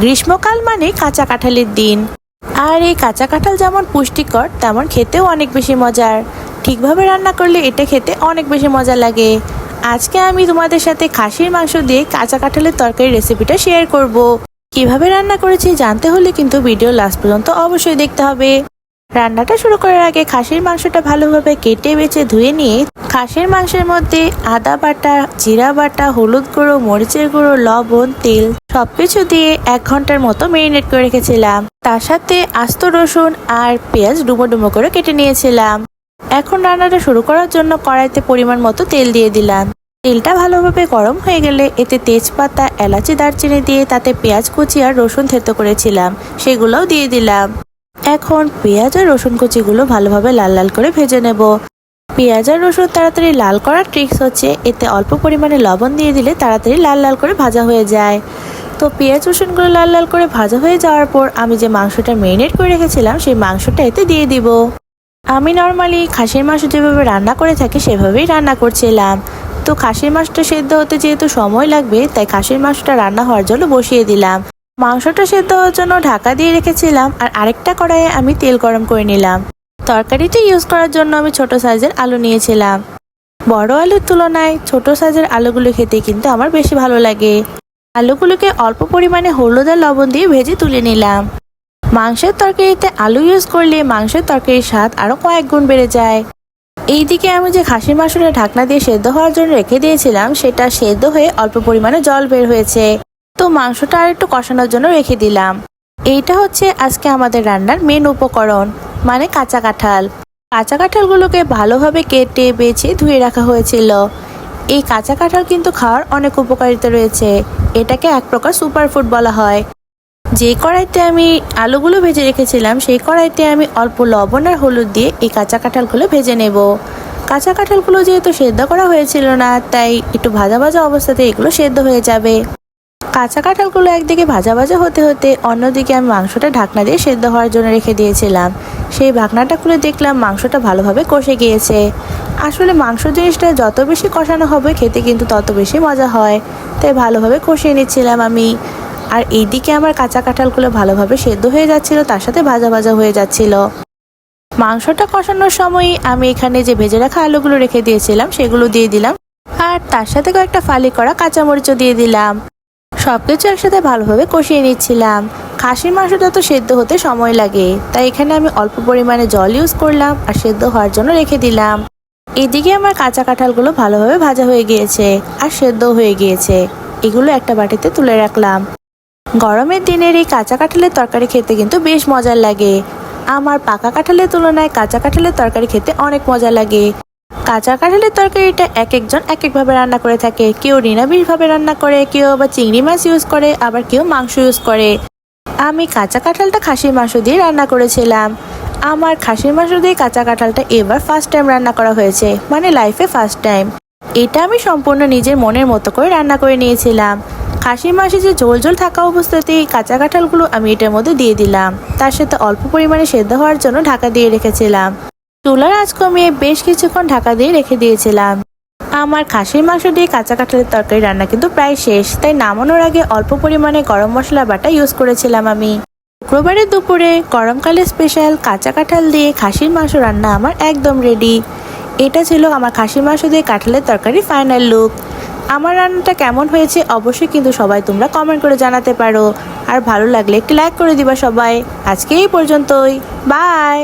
গ্রীষ্মকাল মানে কাঁচা কাঁঠালের দিন। আর এই কাঁচা কাঁঠাল যেমন পুষ্টিকর, তেমন খেতেও অনেক বেশি মজার। ঠিকভাবে রান্না করলে এটা খেতে অনেক বেশি মজা লাগে। আজকে আমি তোমাদের সাথে খাসির মাংস দিয়ে কাঁচা কাঁঠালের তরকারি রেসিপিটা শেয়ার করব। কীভাবে রান্না করেছি জানতে হলে কিন্তু ভিডিও লাস্ট পর্যন্ত অবশ্যই দেখতে হবে। রান্নাটা শুরু করার আগে খাসির মাংসটা ভালোভাবে কেটে বেছে ধুয়ে নিয়ে খাসির মাংসের মধ্যে আদা বাটা, জিরা বাটা, হলুদ গুঁড়ো, মরিচের গুঁড়ো, লবণ, তেল সবকিছু দিয়ে এক ঘণ্টার মতো মেরিনেট করে রেখেছিলাম। তার সাথে আস্ত রসুন আর পেঁয়াজ ডুমো ডুমো করে কেটে নিয়েছিলাম। এখন রান্নাটা শুরু করার জন্য কড়াইতে পরিমাণ মতো তেল দিয়ে দিলাম। তেলটা ভালোভাবে গরম হয়ে গেলে এতে তেজপাতা, এলাচি, দারচিনি দিয়ে তাতে পেঁয়াজ কুচি আর রসুন থেতো করেছিলাম। সেগুলোও দিয়ে দিলাম। এখন পেঁয়াজ আর রসুন কুচিগুলো ভালোভাবে লাল লাল করে ভেজে নেব। পেঁয়াজ আর রসুন তাড়াতাড়ি লাল করার ট্রিক্স হচ্ছে, এতে অল্প পরিমাণে লবণ দিয়ে দিলে তাড়াতাড়ি লাল লাল করে ভাজা হয়ে যায়। তো পেঁয়াজ, রসুনগুলো লাল লাল করে ভাজা হয়ে যাওয়ার পর আমি যে মাংসটা মেরিনেট করে রেখেছিলাম, সেই মাংসটা এতে দিয়ে দিব। আমি নর্মালি খাসির মাংস যেভাবে রান্না করে থাকি, সেভাবেই রান্না করছিলাম। তো খাসির মাংসটা সেদ্ধ হতে যেহেতু সময় লাগবে, তাই খাসির মাংসটা রান্না হওয়ার জন্য বসিয়ে দিলাম। মাংসটা সেদ্ধ হওয়ার জন্য ঢাকা দিয়ে রেখেছিলাম, আর আরেকটা কড়াইয়ে আমি তেল গরম করে নিলাম। তরকারিতে ইউজ করার জন্য আমি ছোট সাইজের আলু নিয়েছিলাম। বড় আলুর তুলনায় ছোট সাইজের আলুগুলো খেতে কিন্তু আমার বেশি ভালো লাগে। আলুগুলোকে অল্প পরিমাণে হলুদ আর লবণ দিয়ে ভেজে তুলে নিলাম। মাংসের তরকারিতে আলু ইউজ করলে মাংসের তরকারির স্বাদ আরও কয়েক গুণ বেড়ে যায়। এইদিকে আমি যে খাসির মাংসটা ঢাকনা দিয়ে সেদ্ধ হওয়ার জন্য রেখে দিয়েছিলাম, সেটা সেদ্ধ হয়ে অল্প পরিমাণে জল বের হয়েছে। তো মাংসটা আর একটু কষানোর জন্য রেখে দিলাম। এইটা হচ্ছে আজকে আমাদের রান্নার মেন উপকরণ। মানে কাঁচা কাঁঠাল। কাঁচা কাঁঠালগুলোকে ভালোভাবে কেটে, বেছে, ধুয়ে রাখা হয়েছিল। এই কাঁচা কাঁঠাল কিন্তু খাওয়ার অনেক উপকারিতা রয়েছে। এটাকে এক প্রকার সুপারফুড বলা হয়। যে কড়াইতে আমি আলুগুলো ভেজে রেখেছিলাম, সেই কড়াইতে আমি অল্প লবণ আর হলুদ দিয়ে এই কাঁচা কাঁঠালগুলো ভেজে নেব। কাঁচা কাঁঠালগুলো যেহেতু সেদ্ধ করা হয়েছিল না, তাই একটু ভাজা ভাজা অবস্থাতে এগুলো সেদ্ধ হয়ে যাবে। কাঁচা কাঁঠালগুলো একদিকে ভাজা ভাজা হতে হতে অন্যদিকে আমি মাংসটা ঢাকনা দিয়ে সেদ্ধ হওয়ার জন্য রেখে দিয়েছিলাম। সেই ঢাকনাটা খুলে দেখলাম মাংসটা ভালোভাবে কষে গিয়েছে। আসলে মাংস জিনিসটা যত বেশি কষানো হবে খেতে কিন্তু তত বেশি মজা হয়। তাই ভালোভাবে কষিয়ে নিচ্ছিলাম আমি। আর এইদিকে আমার কাঁচা কাঁঠালগুলো ভালোভাবে সেদ্ধ হয়ে যাচ্ছিল, তার সাথে ভাজা ভাজা হয়ে যাচ্ছিল। মাংসটা কষানোর সময় আমি এখানে যে ভেজে রাখা আলুগুলো রেখে দিয়েছিলাম, সেগুলো দিয়ে দিলাম। আর তার সাথে কয়েকটা ফালি করা কাঁচামরিচও দিয়ে দিলাম। সবকিছু একসাথে ভালোভাবে কষিয়ে নিচ্ছিলাম। খাসির মাংসটা তো সেদ্ধ হতে সময় লাগে, তাই এখানে আমি অল্প পরিমাণে জল ইউজ করলাম আর সেদ্ধ হওয়ার জন্য রেখে দিলাম। এদিকে আমার কাঁচা কাঁঠালগুলো ভালোভাবে ভাজা হয়ে গিয়েছে আর সেদ্ধ হয়ে গিয়েছে। এগুলো একটা বাটিতে তুলে রাখলাম। গরমের দিনের এই কাঁচা কাঁঠালের তরকারি খেতে কিন্তু বেশ মজার লাগে। আমার পাকা কাঁঠালের তুলনায় কাঁচা কাঁঠালের তরকারি খেতে অনেক মজা লাগে। কাঁচা কাঁঠালের তরকারিটা এক একজন এক একভাবে রান্না করে থাকে। কেউ নিরামিষভাবে রান্না করে, কেউ আবার চিংড়ি মাছ ইউজ করে, আবার কেউ মাংস ইউজ করে। আমি কাঁচা কাঁঠালটা খাসির মাংস দিয়ে রান্না করেছিলাম। আমার খাসির মাংস দিয়ে কাঁচা কাঁঠালটা এবার ফার্স্ট টাইম রান্না করা হয়েছে মানে লাইফে ফার্স্ট টাইম এটা আমি সম্পূর্ণ নিজের মনের মতো করে রান্না করে নিয়েছিলাম। খাসির মাংসে যে ঝোল ঝোল থাকা অবস্থাতেই কাঁচা কাঁঠালগুলো আমি এটার মধ্যে দিয়ে দিলাম। তার সাথে অল্প পরিমাণে সেদ্ধ হওয়ার জন্য ঢাকা দিয়ে রেখেছিলাম। চুলার আঁচ কমিয়ে বেশ কিছুক্ষণ ঢাকা দিয়ে রেখে দিয়েছিলাম। আমার খাসির মাংস দিয়ে কাঁচা কাঁঠালের তরকারি রান্না কিন্তু প্রায় শেষ, তাই নামানোর আগে অল্প পরিমাণে গরম মশলা বাটা ইউজ করেছিলাম আমি। শুক্রবারের দুপুরে গরমকালে স্পেশাল কাঁচা কাঁঠাল দিয়ে খাসির মাংস রান্না আমার একদম রেডি এটা ছিল আমার খাসির মাংস দিয়ে কাঁঠালের তরকারি ফাইনাল লুক আমার রান্নাটা কেমন হয়েছে অবশ্যই কিন্তু সবাই তোমরা কমেন্ট করে জানাতে পারো। আর ভালো লাগলে একটি লাইক করে দিবা সবাই। আজকে এই পর্যন্তই। বাই